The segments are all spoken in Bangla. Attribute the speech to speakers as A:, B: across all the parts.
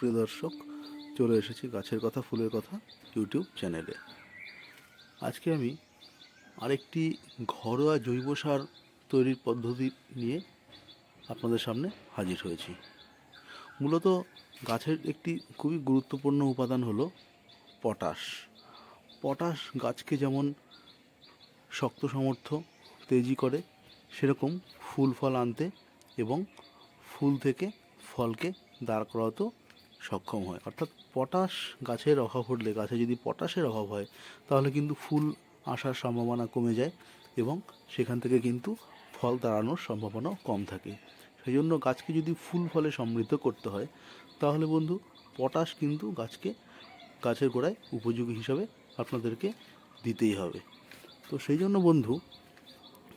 A: সুপ্রিয় দর্শক চলে এসেছি গাছের কথা, ফুলের কথা ইউটিউব চ্যানেলে। আজকে আমি আরেকটি ঘরোয়া জৈব সার তৈরির পদ্ধতি নিয়ে আপনাদের সামনে হাজির হয়েছি। মূলত গাছের একটি খুবই গুরুত্বপূর্ণ উপাদান হলো পটাশ। পটাশ গাছকে যেমন শক্ত সামর্থ্য, তেজি করে, সেরকম ফুল ফল আনতে এবং ফুল থেকে ফলকে দাঁড় করাতেও সক্ষম হয়। অর্থাৎ পটাশ গাছের অভাব হলে, গাছে যদি পটাশের অভাব হয়, তাহলে কিন্তু ফুল আসার সম্ভাবনা কমে যায় এবং সেখান থেকে কিন্তু ফল দাঁড়ানোর সম্ভাবনাও কম থাকে। সেই জন্য গাছকে যদি ফুল ফলে সমৃদ্ধ করতে হয়, তাহলে বন্ধু পটাশ কিন্তু গাছকে গাছের গোড়ায় উপযোগী হিসাবে আপনাদেরকে দিতেই হবে। তো সেই জন্য বন্ধু,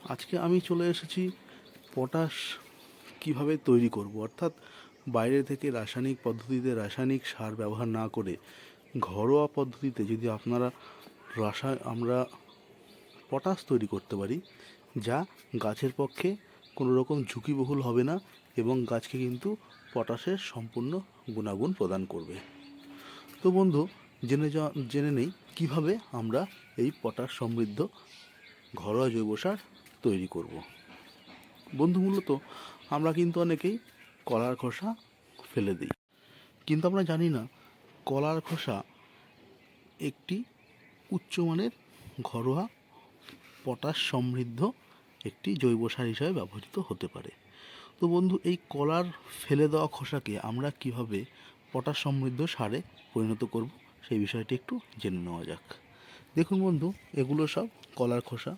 A: আজকে আমি চলে এসেছি পটাশ কীভাবে তৈরি করব? অর্থাৎ বাইরে থেকে রাসায়নিক পদ্ধতিতে রাসায়নিক সার ব্যবহার না করে ঘরোয়া পদ্ধতিতে যদি আপনারা রাসা, আমরা পটাশ তৈরি করতে পারি, যা গাছের পক্ষে কোনো রকম ঝুঁকিবহুল হবে না এবং গাছকে কিন্তু পটাশের সম্পূর্ণ গুণাগুণ প্রদান করবে। তো বন্ধু, জেনে জেনে নেই কীভাবে আমরা এই পটাশ সমৃদ্ধ ঘরোয়া জৈব সার তৈরি করব। বন্ধু, মূলত আমরা কিন্তু অনেকেই কলার খোসা ফেলে দিই। কিন্তু আমরা জানি না, কলার খোসা একটি উচ্চমানের ঘরোয়া পটাশ সমৃদ্ধ একটি জৈব সার হিসাবে ব্যবহৃত হতে পারে। তো বন্ধু, এই কলার ফেলে দেওয়া খোসাকে আমরা কীভাবে পটাশ সমৃদ্ধ সারে পরিণত করব সেই বিষয়টি একটু জেনে নেওয়া যাক। দেখুন বন্ধু, এগুলো সব কলার খোসা।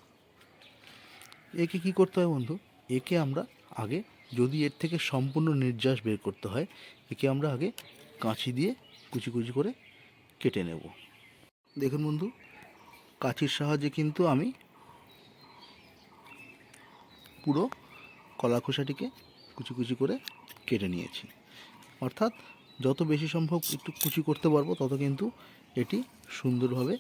A: একে কি করতে হয় বন্ধু? একে আমরা আগে যদি এর থেকে সম্পূর্ণ নির্যাস বের করতে হয়, একে আমরা আগে কাঁচি দিয়ে কুচি কুচি করে কেটে নেব। দেখুন বন্ধু, কাঁচির সাহায্যে কিন্তু আমি পুরো কলা খোসাটিকে কুচি কুচি করে কেটে নিয়েছি। অর্থাৎ যত বেশি সম্ভব একটু কুচি করতে পারব, তত কিন্তু এটি সুন্দরভাবে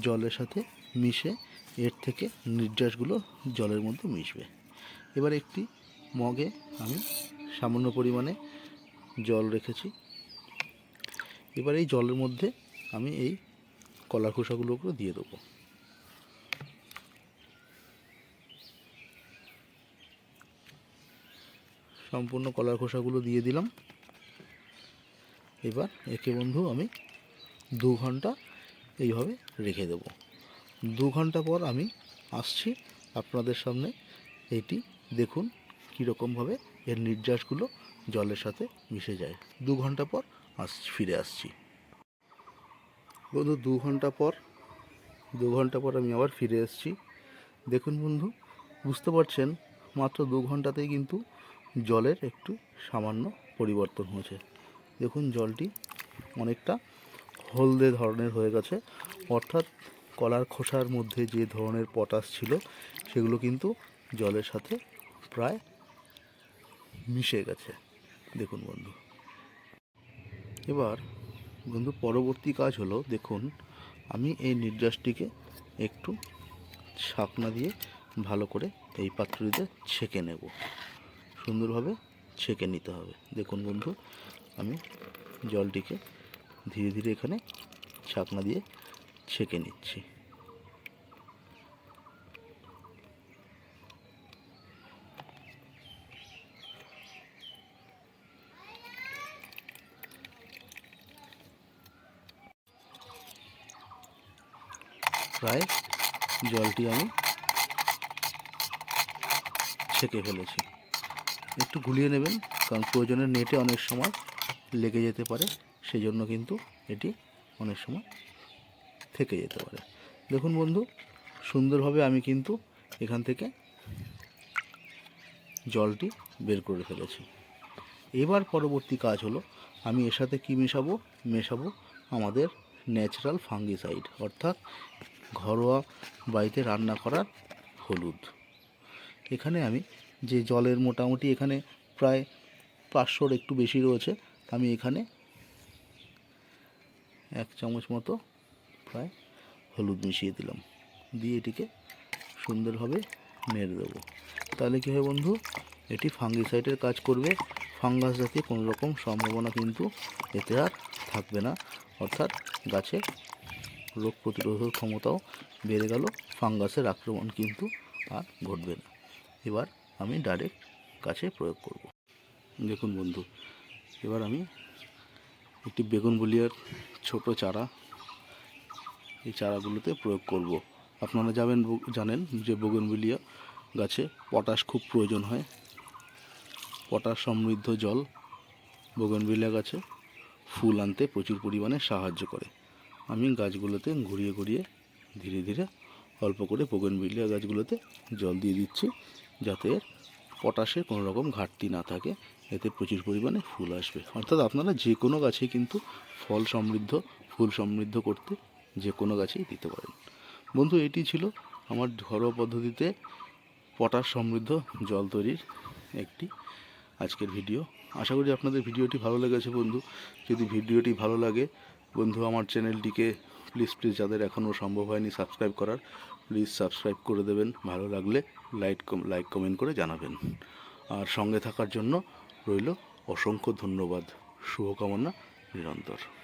A: জলের সাথে মিশে এর থেকে নির্যাসগুলো জলের মধ্যে মিশবে। এবার একটি মগে আমি সামান্য পরিমাণে জল রেখেছি। এবার এই জলের মধ্যে আমি এই কলা খোসাগুলোকে দিয়ে দেবো। সম্পূর্ণ কলার খোসাগুলো দিয়ে দিলাম। এবার একে বন্ধু আমি দু ঘণ্টা এইভাবে রেখে দেব। দু ঘণ্টা পর আমি আসছি আপনাদের সামনে। এটি দেখুন কীরকমভাবে এর নির্যাসগুলো জলের সাথে মিশে যায়। দু ঘণ্টা পর আস ফিরে আসছি। বন্ধু, দু ঘণ্টা পর, দু ঘণ্টা পর আমি আবার ফিরে এসেছি। দেখুন বন্ধু, বুঝতে পারছেন, মাত্র দু ঘন্টাতেই কিন্তু জলের একটু সামান্য পরিবর্তন হয়েছে। দেখুন জলটি অনেকটা হলদে ধরনের হয়ে গেছে। অর্থাৎ কলার খোসার মধ্যে যে ধরনের পটাশ ছিল, সেগুলো কিন্তু জলের সাথে প্রায় মিশে গেছে। দেখুন বন্ধু। এবার বন্ধু, পরবর্তী কাজ হলো, দেখুন, আমি এই নির্যাসটিকে একটু শাকনা দিয়ে ভালো করে এই পাত্রটিতে ছেঁকে নেব। সুন্দরভাবে ছেঁকে নিতে হবে। দেখুন বন্ধু, আমি জলটিকে ধীরে ধীরে এখানে ছাকনা দিয়ে ছেঁকে নিচ্ছি। প্রায় জলটি আমি ছেঁকে ফেলেছি। একটু গুলিয়ে নেবেন, কারণ প্রয়োজনে নেটে অনেক সময় লেগে যেতে পারে সেই জন্য কিন্তু এটি অনেক সময় থেকে যেতে পারে। দেখুন বন্ধু, সুন্দরভাবে আমি কিন্তু এখান থেকে জলটি বের করে ফেলেছি। এবার পরবর্তী কাজ হলো, আমি এর সাথে কী মেশাবো? মেশাবো আমাদের ন্যাচারাল ফাঙ্গিসাইড অর্থাৎ ঘরোয়া বাড়িতে রান্না করার হলুদ। এখানে আমি যে জলের মোটামুটি এখানে প্রায় পাঁচশোর একটু বেশি রয়েছে, আমি এখানে এক চামচ মতো প্রায় হলুদ মিশিয়ে দিলাম। দিয়ে এটিকে সুন্দরভাবে নেড়ে দেবো। তাহলে কী হয় বন্ধু, এটি ফাঙ্গিসাইডের কাজ করবে। ফাঙ্গাস জাতীয় কোনো রকম সম্ভাবনা কিন্তু এতে আর থাকবে না। অর্থাৎ গাছের রোগ প্রতিরোধক ক্ষমতাও বেড়ে গেল, ফাঙ্গাসের আক্রমণ কিন্তু আর ঘটবে না। এবার আমি ডাইরেক্ট গাছে প্রয়োগ করব। দেখুন বন্ধু, এবার আমি একটি বেগুন বলিয়ার ছোট চারা, এই চারাগুলোতে প্রয়োগ করব। আপনারা যাবেন জানেন যে বগনবিলিয়া গাছে পটাশ খুব প্রয়োজন হয়। পটাশ সমৃদ্ধ জল বগনবিলিয়া গাছে ফুল আনতে প্রচুর পরিমাণে সাহায্য করে। আমি গাছগুলোতে ঘুরিয়ে ঘুরিয়ে ধীরে ধীরে অল্প করে বগনবিলিয়া গাছগুলোতে জল দিয়ে দিচ্ছি যাতে পটাশের কোনো রকম ঘাটতি না থাকে। এতে প্রচুর পরিমাণে ফুল আসবে। অর্থাৎ আপনারা যে কোনো গাছে কিন্তু ফল সমৃদ্ধ, ফুল সমৃদ্ধ করতে যে কোনো গাছেই দিতে পারেন। বন্ধু, এটি ছিল আমার ঘরোয়া পদ্ধতিতে পটাশ সমৃদ্ধ জল তৈরির একটি আজকের ভিডিও। আশা করি আপনাদের ভিডিওটি ভালো লেগেছে বন্ধু। যদি ভিডিওটি ভালো লাগে বন্ধু, আমার চ্যানেলটিকে প্লিজ প্লিজ যাদের এখনও সম্ভব হয়নি সাবস্ক্রাইব করার প্লিজ সাবস্ক্রাইব করে দেবেন। ভালো লাগলে লাইক লাইক কমেন্ট করে জানাবেন। আর সঙ্গে থাকার জন্য রইল অসংখ্য ধন্যবাদ। শুভকামনা, নিরন্তর।